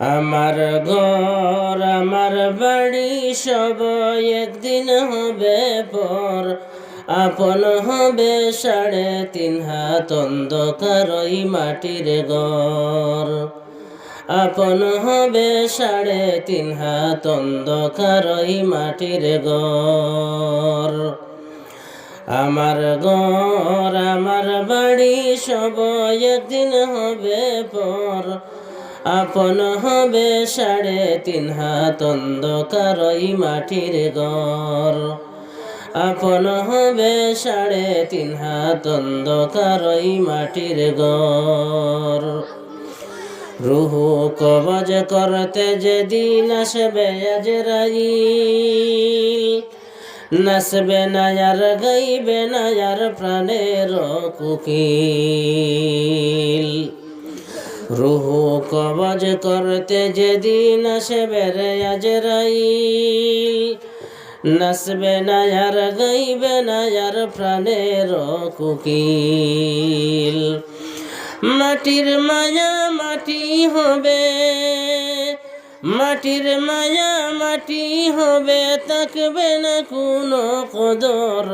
আমার ঘর, আমার বাড়ি সব একদিন হবে পর। আপন হবে সাড়ে তিন হাত অন্ধকার ওই মাটির ঘর। আপন হবে সাড়ে তিন হাত অন্ধকার ওই মাটির ঘর। আমার ঘর, আমার বাড়ি সব একদিন হবে পর। আপন হবে সাড়ে তিন হাত অন্ধকার ওই মাটির ঘর। আপন হবে সাড়ে তিন হাত অন্ধকার ওই মাটির ঘর। রুহু কবজ করতে যেদিন আসবে আজরাইল, নাচবে না আর গাইবে না আর প্রাণের কুকিল। রুহু কবজ করতে যেদিন আসবে রে আজরাইল। নাচবে না আর গাইবে না প্রাণের কুকিল। মাটির মায়া মাটি হবে, মাটির মায়া মাটি হবে, তাকবে না কোনো কদর।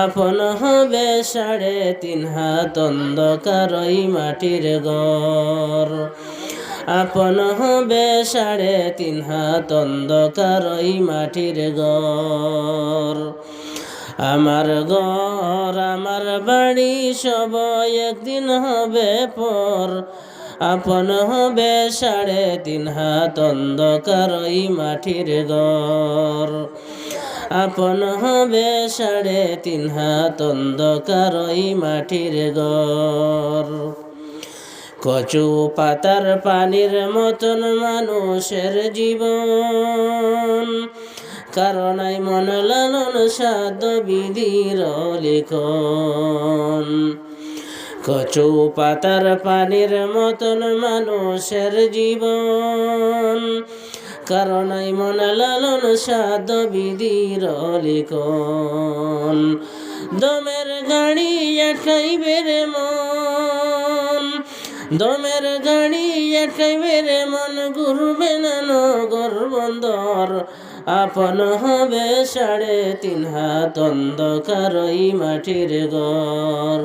আপন হবে সাড়ে তিন হাত অন্ধকার ওই মাটির ঘর। আপন হবে সাড়ে তিন হাত অন্ধকার ওই মাটির ঘর। আমার ঘর, আমার বাড়ি সব একদিন হবে পর। আপন হবে সাড়ে তিন হাত অন্ধকার ওই মাটির ঘর। আপন হবে সাড়ে তিন হাত অন্ধকার ওই মাটির ঘর। কচু পাতার পানির মতন মানুষের জীবন। কারণাই মন লালন সাদ বিধির লিখন। কচু পাতার পানির মতন মানুষের জীবন। কারণাই মন লালন সাদ বিধির লিখন দমের গাড়ি একাইবে রে মন। দমের গাড়ি একাইবে রে মন, ঘুরবে না নগর বন্দর। আপন হবে সাড়ে তিন হাত অন্ধকার মাটির ঘর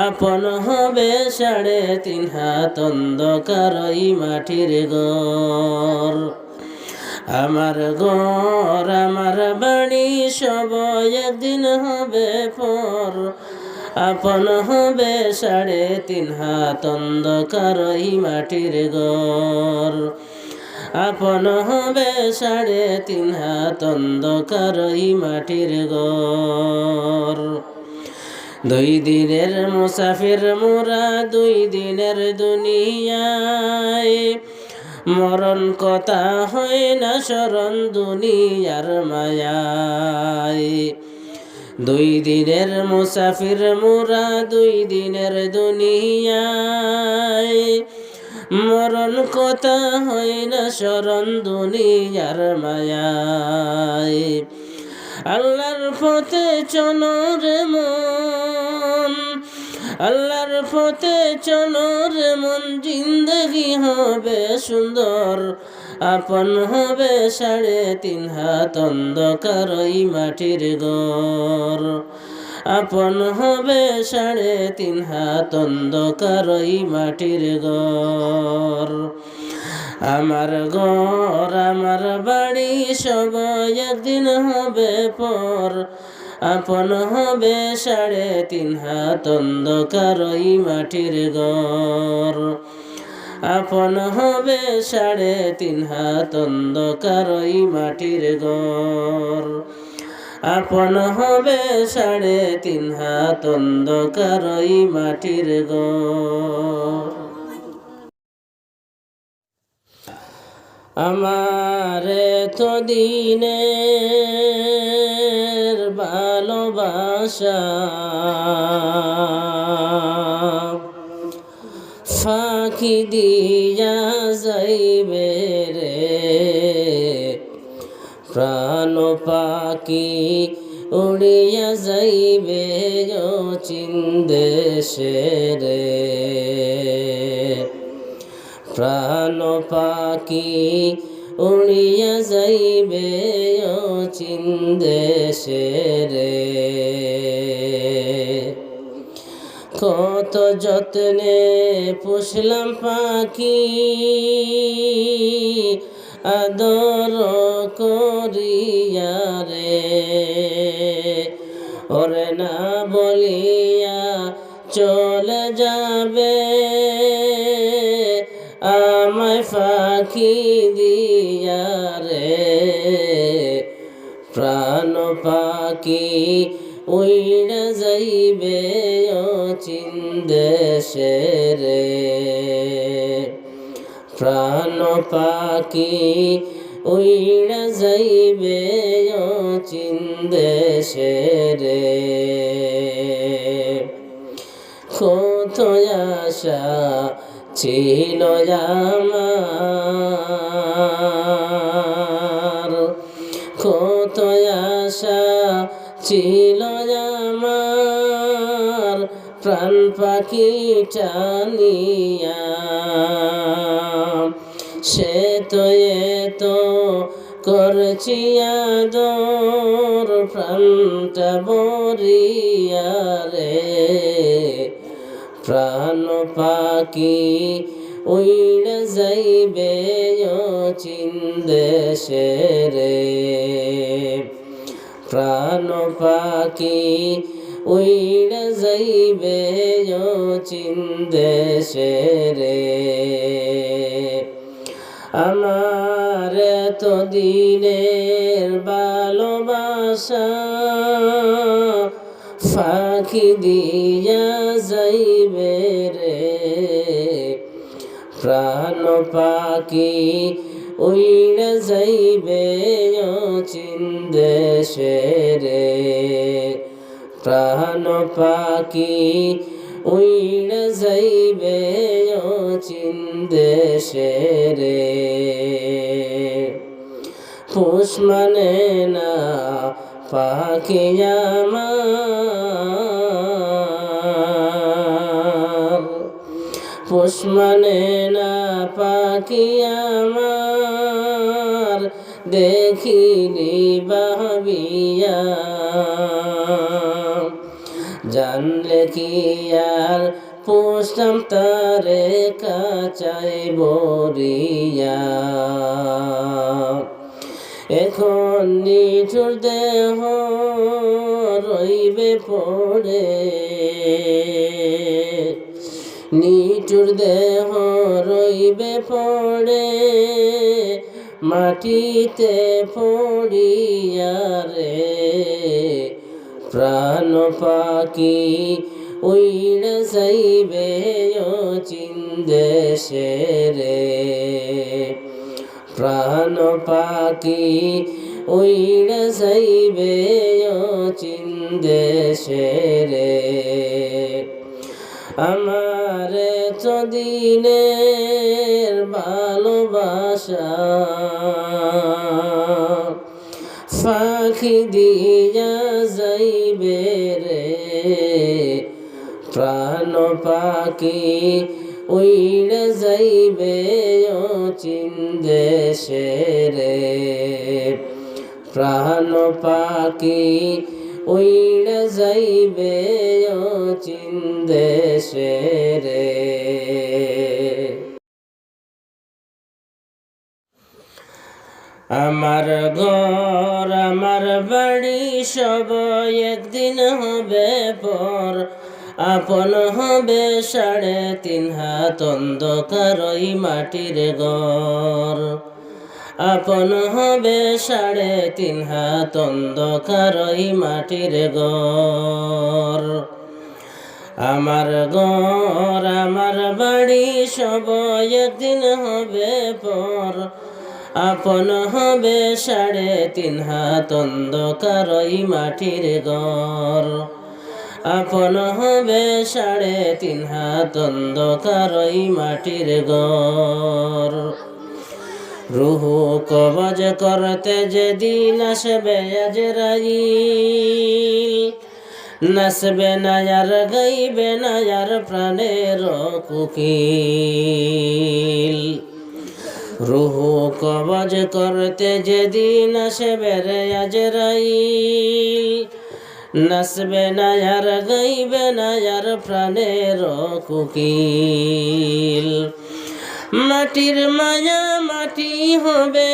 আপন হবে সাড়ে তিন হাত অন্ধকার ওই মাটির ঘর আমার ঘর আমার বাড়ি সব একদিন হবে পর আপন হবে সাড়ে তিন হাত অন্ধকার ওই মাটির ঘর আপন হবে সাড়ে তিন হাত অন্ধকার ওই মাটির ঘর দুই দিনের মুসাফির মোরা দুই দিনের দুনিয়ায়। মরণ কথা হয় না, স্মরণ দুনিয়ার মায়ায়। দুই দিনের মুসাফির মোরা দুই দিনের দুনিয়ায়। মরণ কথা হয় না, স্মরণ দুনিয়ার মায়ায়। আল্লাহর পথে চনর মন। আল্লাহর পথে চনর মন। জিন্দগি হবে সুন্দর, আপন হবে সাড়ে তিন হাত অন্ধকার ওই মাটির ঘর। আপন হবে সাড়ে তিন হাত অন্ধকার ওই মাটির ঘর। আমার ঘর আমার বাড়ি সব একদিন হবে পর আপন হবে সাড়ে তিন হাত অন্ধকার ওই মাটির ঘর আপন হবে সাড়ে তিন হাত অন্ধকার ওই মাটির ঘর আপন হবে সাড়ে তিন হাত অন্ধকার ওই মাটির ঘর আমার তো দিনের ভালোবাসা। ফাঁকি দিয়া যাইবে রে। প্রাণ পাখি উড়িয়া যাইবে চিন্দেশে রে। প্রাণ পাখি উড়িয়া যাইবে চিন্দেশে রে কত যত্নে পুষলাম পাখি, আদর করিয়া রে। ওরে না বলিয়া চলে যাবে আমায় ফাঁকি দিয়া রে। প্রাণ পাখি উইড়ে যাইবে চিন্দেশে রে। প্রাণ পাখি উইড়ে যাইবে চিন্দেশে রে। কত আশা ছিল আমার কত আশা ছিল আমার প্রাণ পাখি টানিয়া। সে তো এ তো করছি আদর, প্রাণটা বরিয়া রে। প্রাণ পাখি উইড় যাইবে চিন্দেশে রে প্রাণ পাখি উইড় যাইবে চিন্দেশে রে আমার তো দিনের ভালোবাসা ফাঁকি দিয়া যাইবে রে। প্রাণ পাখি উইড়ে যাইবে চিন্দেশে রে। প্রাণ পাখি উইড়ে যাইবে চিন্দেশে রে। পুষ মানে না, পাখি পুষ মানে না পাখি আমার, দেখিনি ভাবিয়া। জানলে কি আর পুষতাম তারে কাচাই বরিয়া। এখন নিঠুর দেহ রইবে পড়ে। নিঠুর দেহ রইবে পড়ে, মাটিতে পড়িয়া রে। প্রাণ পাখি উইড় যাইবে চিন্দেশে রে। প্রাণ পাখি উইড় যাইবে চিন্দেশে রে। আমার তো দিনের ভালোবাসা। ফাঁকি দিয়া যাইবে রে, প্রাণ পাখি উইড়ে যাইবে চিন্দেশে রে। প্রাণ পাখি উইড়ে যাইবে চিন্দেশে রে। আমার ঘর, আমার বাড়ি সব একদিন হবে পর। আপন হবে সাড়ে তিন হাত অন্ধকার ওই মাটির ঘর। আপন হবে সাড়ে তিন হাত অন্ধকার ওই মাটির ঘর। আমার ঘর, আমার বাড়ি সব একদিন হবে পর। আপন হবে সাড়ে তিন হাত অন্ধকার ওই মাটির ঘর। আপন হবে সাড়ে তিন হাত অন্ধকার ওই মাটির ঘর। রুহু কবজ করতে যেদিন আসবে আজরাইল নাচবে না আর গাইবে না প্রাণের কুকিল রুহু কবজ করতে যেদিন আসে বেড়ে আজরাইল নাচবে না আর গাইবে না প্রাণের কুকিল মাটির মায়া মাটি হবে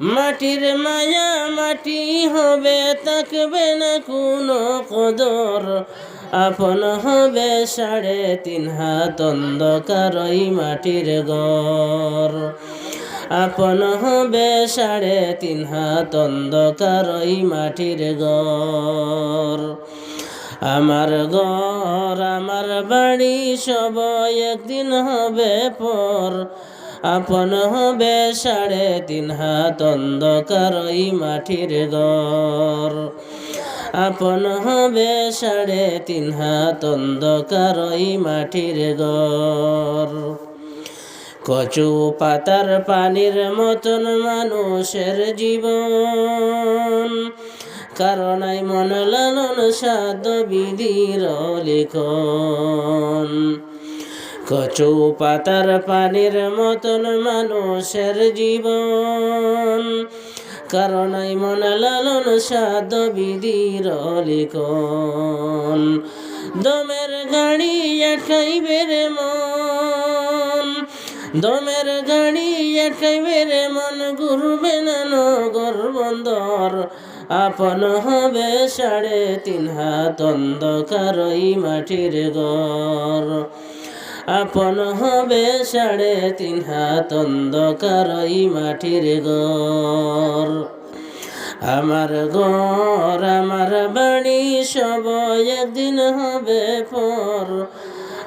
মাটির মায়া মাটি হবে তাকবে না কোনো কদর। আপন হবে সাড়ে তিন হাত অন্ধকার ওই মাটির ঘর। আপন হবে সাড়ে তিন হাত অন্ধকার ওই মাটির ঘর। আমার ঘর, আমার বাড়ি সবাই একদিন হবে পর। আপন হবে সাড়ে তিন হাত অন্ধকার ওই মাটির ঘর। আপন হবে সাড়ে তিন হাত অন্ধকার ওই মাটির ঘর। কচু পাতার পানির মতন মানুষের জীবন। কারণাই মন লালন সাদ বিধির লিখন। কচু পাতার পানির মতন মানুষের জীবন। কারণাই মন লালন সাদ বিধির লিখন দমের গাড়ি আটকাইবে রে মন। দমের গাড়ি আটকাইবে রে মন, ঘুরবে না নগর বন্দর। আপন হবে সাড়ে তিন হাত অন্ধকার মাটির ঘর। আপন হবে সাড়ে তিন হাত অন্ধকার ওই মাটির ঘর আমার ঘর আমার বাড়ি সব একদিন হবে পর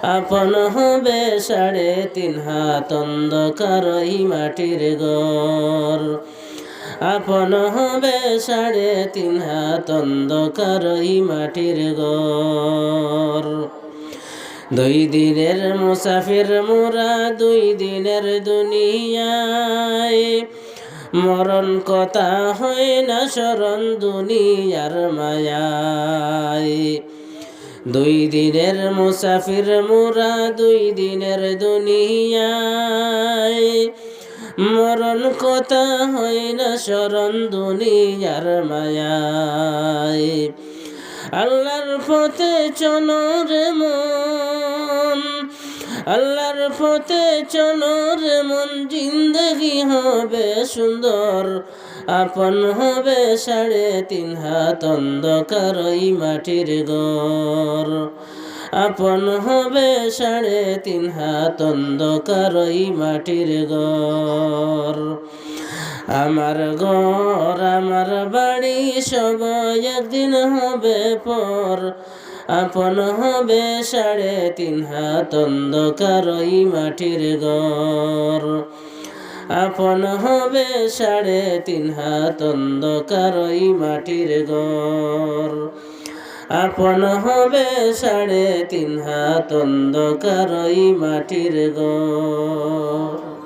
আপন হবে সাড়ে তিন হাত অন্ধকার ওই মাটির ঘর আপন হবে সাড়ে তিন হাত অন্ধকার ওই মাটির ঘর দুই দিনের মুসাফির মোরা দুই দিনের দুনিয়ায়। মরণ কথা হয় না, স্মরণ দুনিয়ার মায়ায়। দুই দিনের মুসাফির মোরা দুই দিনের দুনিয়ায়। মরণ কথা হয় না, স্মরণ দুনিয়ার মায়ায়। আল্লাহর পথে চলো রে মন আল্লাহর পথে চলো মন, জিন্দগি হবে সুন্দর। আপন হবে সাড়ে তিন হাত অন্ধকার ওই মাটির ঘর। আপন হবে সাড়ে তিন হাত অন্ধকার ওই মাটির ঘর। আমার ঘর, আমার বাড়ি সবাই একদিন হবে পর। আপন হবে সাড়ে তিন হাত অন্ধকার ওই মাটির ঘর। আপন হবে সাড়ে তিন হাত অন্ধকার ওই মাটির ঘর। আপন হবে সাড়ে তিন হাত অন্ধকার ওই মাটির ঘর।